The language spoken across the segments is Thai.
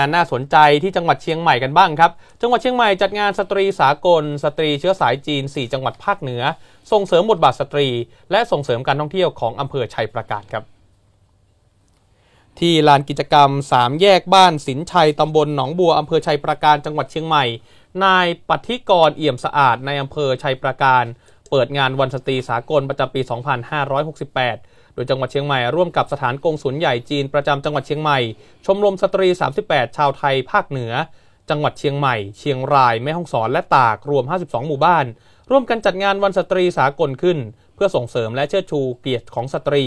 านน่าสนใจที่จังหวัดเชียงใหม่กันบ้างครับ จังหวัดเชียงใหม่จัดงานสตรีสากล สตรีเชื้อสายจีน 4 จังหวัดภาคเหนือ ส่งเสริมบทบาทสตรี และส่งเสริมการท่องเที่ยวของอำเภอชัยประการครับ ที่ลานกิจกรรม 3 แยกบ้านสินชัยตำบลหนองบัวอำเภอชัยประการจังหวัดเชียงใหม่ นายปฏิกรเอี่ยมสะอาดในอำเภอชัยประการ เปิดงานวันสตรีสากลประจำปี 2568 ดยจังหวัดเชียงใหม่ร่วมกับสถานกงสุลใหญ่จีนประจำจังหวัดเชียงใหม่ ชมรมสตรี 38 ชาวไทยภาคเหนือ จังหวัดเชียงใหม่ เชียงราย แม่ฮ่องสอนและตากรวม 52 หมู่บ้าน ร่วมกันจัดงานวันสตรีสากลขึ้น เพื่อส่งเสริมและเชิดชูเกียรติของสตรี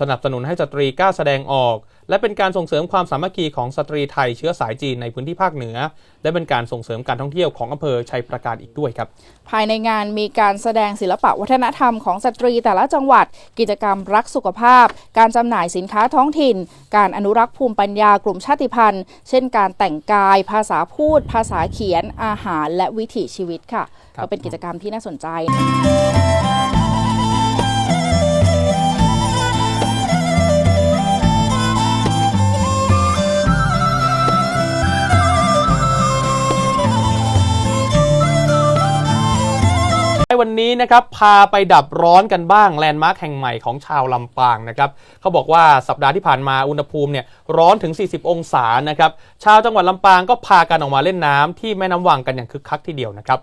สนับสนุนให้สตรีกล้าแสดงออก และเป็นการส่งเสริมความสามัคคีของสตรีไทยเชื้อสายจีนในพื้นที่ภาคเหนือ และเป็นการส่งเสริมการท่องเที่ยวของอำเภอชัยประการอีกด้วยครับ ภายในงานมีการแสดงศิลปะวัฒนธรรมของสตรีแต่ละจังหวัด กิจกรรมรักสุขภาพ การจำหน่ายสินค้าท้องถิ่น การอนุรักษ์ภูมิปัญญากลุ่มชาติพันธุ์ เช่น การแต่งกาย ภาษาพูด ภาษาเขียน อาหาร และวิถีชีวิตค่ะครับก็เป็นกิจกรรมที่น่าสนใจ วันนี้นะครับพาไปดับร้อนกันบ้างแลนด์มาร์คแห่งใหม่ของชาวลำปางนะครับเขาบอกว่าสัปดาห์ที่ผ่านมาอุณหภูมิเนี่ยร้อนถึง 40 องศานะครับชาวจังหวัดลำปางก็พากันออกมาเล่นน้ำที่แม่น้ำวังกันอย่างคึกคักทีเดียวนะครับ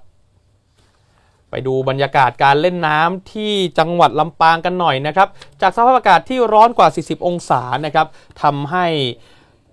ไปดูบรรยากาศการเล่นน้ำที่จังหวัดลำปางกันหน่อยนะครับ จากสภาพอากาศที่ร้อนกว่า 40 องศานะครับทำให้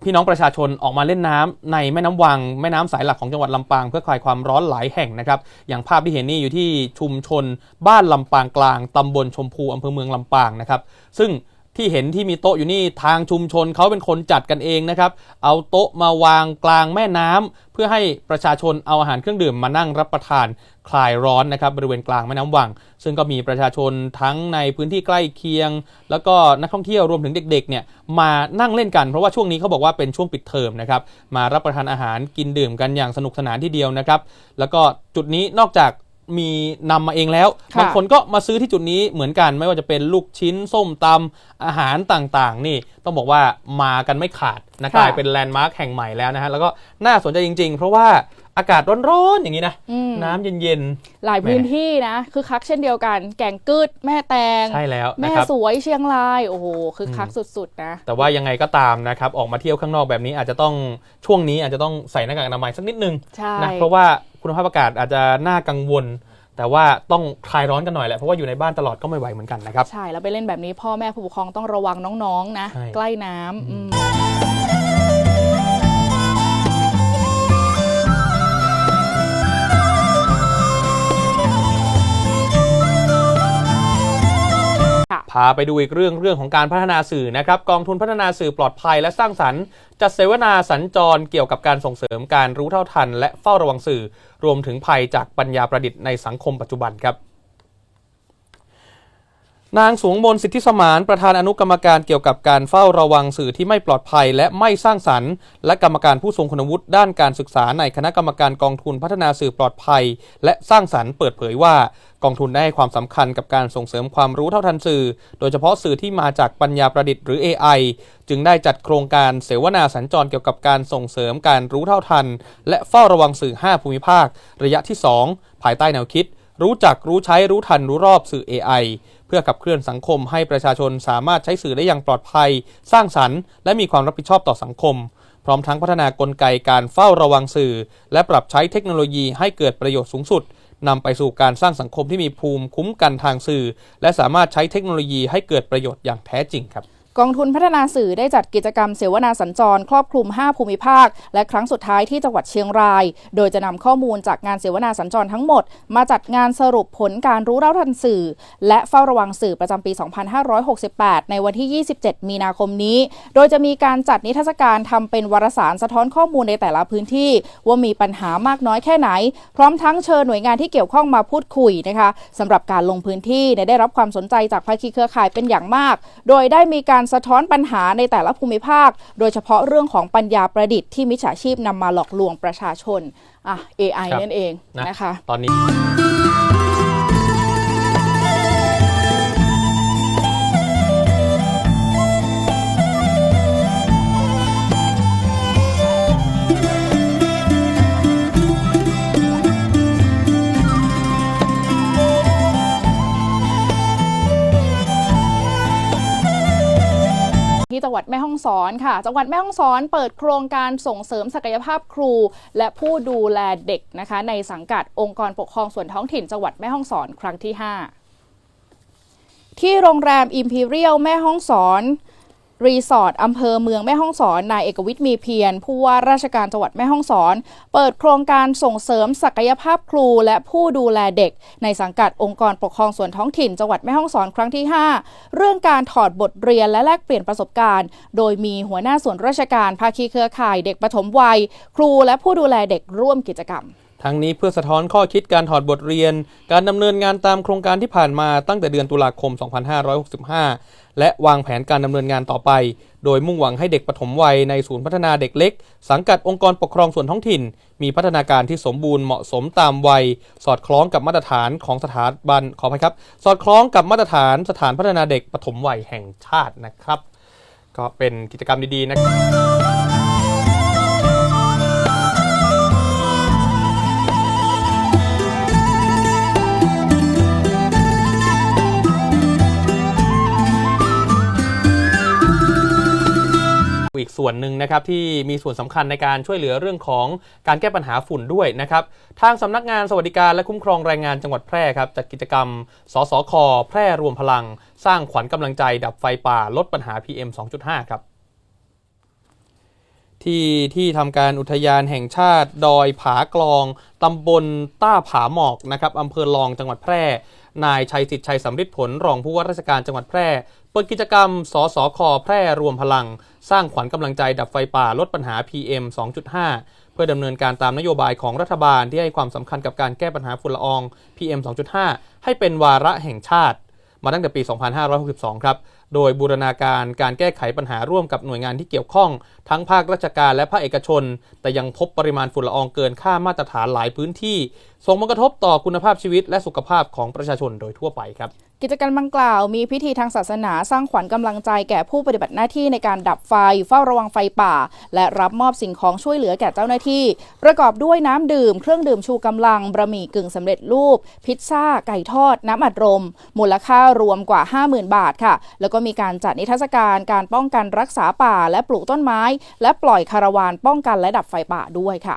พี่น้องประชาชนออกมาเล่นน้ำในแม่น้ำวัง แม่น้ำสายหลักของจังหวัดลำปางเพื่อคลายความร้อนหลายแห่งนะครับ อย่างภาพที่เห็นนี่อยู่ที่ชุมชนบ้านลำปางกลาง ตำบลชมพูอำเภอเมืองลำปางนะครับ ซึ่ง ที่เห็นที่มีโต๊ะอยู่นี่ทางชุมชนเขาเป็นคนจัดกันเองนะครับ เอาโต๊ะมาวางกลางแม่น้ำเพื่อให้ประชาชนเอาอาหารเครื่องดื่มมานั่งรับประทานคลายร้อนนะครับบริเวณกลางแม่น้ำวัง ซึ่งก็มีประชาชนทั้งในพื้นที่ใกล้เคียง แล้วก็นักท่องเที่ยวรวมถึงเด็กๆเนี่ยมานั่งเล่นกันเพราะว่าช่วงนี้เขาบอกว่าเป็นช่วงปิดเทอมนะครับมารับประทานอาหารกินดื่มกันอย่างสนุกสนานที่เดียวนะครับแล้วก็จุดนี้นอกจาก มีนำมาเองแล้วค่ะบางคนก็มาซื้อที่จุดนี้เหมือนกัน ไม่ว่าจะเป็นลูกชิ้นส้มตำอาหารต่างๆ นี่ต้องบอกว่ามากันไม่ขาดนะกลายเป็นแลนด์มาร์คแห่งใหม่แล้วนะฮะแล้วก็น่าสนใจจริง ๆ เพราะว่า อากาศร้อนๆอย่างนี้นะอืมน้ำเย็นหลายพื้นที่นะคือคักเช่นเดียวกัน แก่งกืดแม่แตงๆใช่แล้ว แม่นะครับสวยเชียงราย โอ้โหคือคักสุดๆนะ แต่ว่ายังไงก็ตามนะครับ ออกมาเที่ยวข้างนอกแบบนี้อาจจะต้องช่วงนี้อาจจะต้องใส่หน้ากากอนามัยสักนิดนึงใช่นะเพราะว่าคุณภาพอากาศอาจจะน่ากังวลแต่ว่าต้องคลายร้อนกันหน่อยแหละเพราะว่าอยู่ในบ้านตลอดก็ไม่ไหวเหมือนกันนะครับ ใช่ แล้วไปเล่นแบบนี้พ่อแม่ผู้ปกครองต้องระวังน้องๆนะใช่ใกล้น้ำาไปดูอีกเรื่องเรื่องของการพัฒนาสื่อนะครับกองทุนพัฒนาสื่อปลอดภัยและสร้างสรรค์ จัดเสวนาสัญจรเกี่ยวกับการส่งเสริมการรู้เท่าทัน และเฝ้าระวังสื่อ รวมถึงภัยจากปัญญาประดิษฐ์ในสังคมปัจจุบันครับ นางสวงมนสิทธิสมานประธานอนุกรรมการเกี่ยวกับการเฝ้าระวังสื่อที่ไม่ปลอดภัย และไม่สร้างสรรค์ และกรรมการผู้ทรงคุณวุฒิด้านการศึกษาในคณะกรรมการกองทุนพัฒนาสื่อปลอดภัย และสร้างสรรค์เปิดเผยว่ากองทุนได้ให้ความสำคัญกับการส่งเสริมความรู้เท่าทันสื่อ โดยเฉพาะสื่อที่มาจากปัญญาประดิษฐ์หรือ AI จึงได้จัดโครงการเสวนาสัญจรเกี่ยวกับการส่งเสริมการรู้เท่าทัน และเฝ้าระวังสื่อ 5 ภูมิภาค ระยะที่ 2 ภายใต้แนวคิด รู้จักรู้ใช้รู้ทันรู้รอบสื่อ AI เพื่อขับเคลื่อนสังคมให้ประชาชนสามารถใช้สื่อได้อย่างปลอดภัย สร้างสรรค์และมีความรับผิดชอบต่อสังคม พร้อมทั้งพัฒนากลไกการเฝ้าระวังสื่อ และปรับใช้เทคโนโลยีให้เกิดประโยชน์สูงสุดนำไปสู่การสร้างสังคมที่มีภูมิคุ้มกันทางสื่อ และสามารถใช้เทคโนโลยีให้เกิดประโยชน์อย่างแท้จริงครับ กองทุนพัฒนาสื่อได้จัดกิจกรรมเสวนาสัญจร ครอบคลุม 5 ภูมิภาค และครั้งสุดท้ายที่จังหวัดเชียงราย โดยจะนำข้อมูลจากงานเสวนาสัญจรทั้งหมด มาจัดงานสรุปผลการรู้เท่าทันสื่อ และเฝ้าระวังสื่อประจำปี 2568 ในวันที่ 27 มีนาคมนี้ โดยจะมีการจัดนิทรรศการทำเป็นวารสารสะท้อนข้อมูลในแต่ละพื้นที่ ว่ามีปัญหามากน้อยแค่ไหน พร้อมทั้งเชิญหน่วยงานที่เกี่ยวข้องมาพูดคุยนะคะสำหรับการลงพื้นที่ได้รับความสนใจจากภาคีเครือข่ายเป็นอย่างมาก โดยได้มีการสะท้อนปัญหาในแต่ละภูมิภาค โดยเฉพาะเรื่องของปัญญาประดิษฐ์ที่มิจฉาชีพนำมาหลอกลวงประชาชนอะ AI ครับนั่นเองนะนะคะ ตอนนี้ จังหวัดแม่ฮ่องสอนค่ะ จังหวัดแม่ฮ่องสอนเปิดโครงการส่งเสริมศักยภาพครู และผู้ดูแลเด็กนะคะ ในสังกัดองค์กรปกครองส่วนท้องถิ่นจังหวัดแม่ฮ่องสอนครั้งที่ 5 ที่โรงแรมอิมพีเรียลแม่ฮ่องสอน รีสอร์ทอำเภอเมืองแม่ฮ่องสอนนายเอกวิทย์มีเพียรผู้ว่าราชการจังหวัดแม่ฮ่องสอน เปิดโครงการส่งเสริมศักยภาพครูและผู้ดูแลเด็ก ในสังกัดองค์กรปกครองส่วนท้องถิ่นจังหวัดแม่ฮ่องสอนครั้งที่ 5 เรื่องการถอดบทเรียนและแลกเปลี่ยนประสบการณ์ โดยมีหัวหน้าส่วนราชการภาคีเครือข่ายเด็กปฐมวัย ครูและผู้ดูแลเด็กร่วมกิจกรรม ทั้งนี้เพื่อสะท้อนข้อคิดการถอดบทเรียน การดำเนินงานตามโครงการที่ผ่านมาตั้งแต่เดือนตุลาคม 2565 และวางแผนการดำเนินงานต่อไป โดยมุ่งหวังให้เด็กปฐมวัยในศูนย์พัฒนาเด็กเล็ก สังกัดองค์กรปกครองส่วนท้องถิ่น มีพัฒนาการที่สมบูรณ์เหมาะสมตามวัย สอดคล้องกับมาตรฐานของสถาบันขออภัยครับ สอดคล้องกับมาตรฐานสถานพัฒนาเด็กปฐมวัยแห่งชาตินะครับ ก็เป็นกิจกรรมดีๆนะครับ อีกส่วนหนึ่งนะครับที่มีส่วนสำคัญในการช่วยเหลือเรื่องของการแก้ปัญหาฝุ่นด้วยนะครับทางสำนักงานสวัสดิการและคุ้มครองแรงงานจังหวัดแพร่ครับจัดกิจกรรม สสค แพร่รวมพลัง สร้างขวัญกำลังใจ ดับไฟป่าลดปัญหา PM 2.5 ครับที่ที่ทำการอุทยานแห่งชาติ ดอยผากลอง ตำบลต้าผาหมอกนะครับอำเภอลองจังหวัดแพร่ นายชัยสิทธิ์ชัยสำริดผลรองผู้ว่าราชการจังหวัดแพร่ เปิดกิจกรรม สสคแพร่รวมพลัง สร้างขวัญกำลังใจดับไฟป่าลดปัญหา PM 2.5 เพื่อดำเนินการตามนโยบายของรัฐบาลที่ให้ความสำคัญกับการแก้ปัญหาฝุ่นละออง PM 2.5 ให้เป็นวาระแห่งชาติ มาตั้งแต่ปี 2562 ครับโดยบูรณาการการแก้ไขปัญหาร่วมกับหน่วยงานที่เกี่ยวข้อง ทั้งภาคราชการและภาคเอกชน แต่ยังพบปริมาณฝุ่นละอองเกินค่ามาตรฐานหลายพื้นที่ส่งผลกระทบต่อคุณภาพชีวิตและสุขภาพของประชาชนโดยทั่วไปครับ กิจกรรมดังกล่าวมีพิธีทางศาสนาสร้างขวัญกำลังใจแก่ผู้ปฏิบัติหน้าที่ในการดับไฟ เฝ้าระวังไฟป่า และรับมอบสิ่งของช่วยเหลือแก่เจ้าหน้าที่ ประกอบด้วยน้ำดื่ม เครื่องดื่มชูกำลังบะหมี่กึ่งสำเร็จรูป พิซซ่า ไก่ทอด น้ำอัดลมมูลค่ารวมกว่า 50,000 บาทค่ะ แล้วก็ก็มีการจัดนิทรรศการการป้องกันรักษาป่า และปลูกต้นไม้ และปล่อยคาราวานป้องกันและดับไฟป่าด้วยค่ะ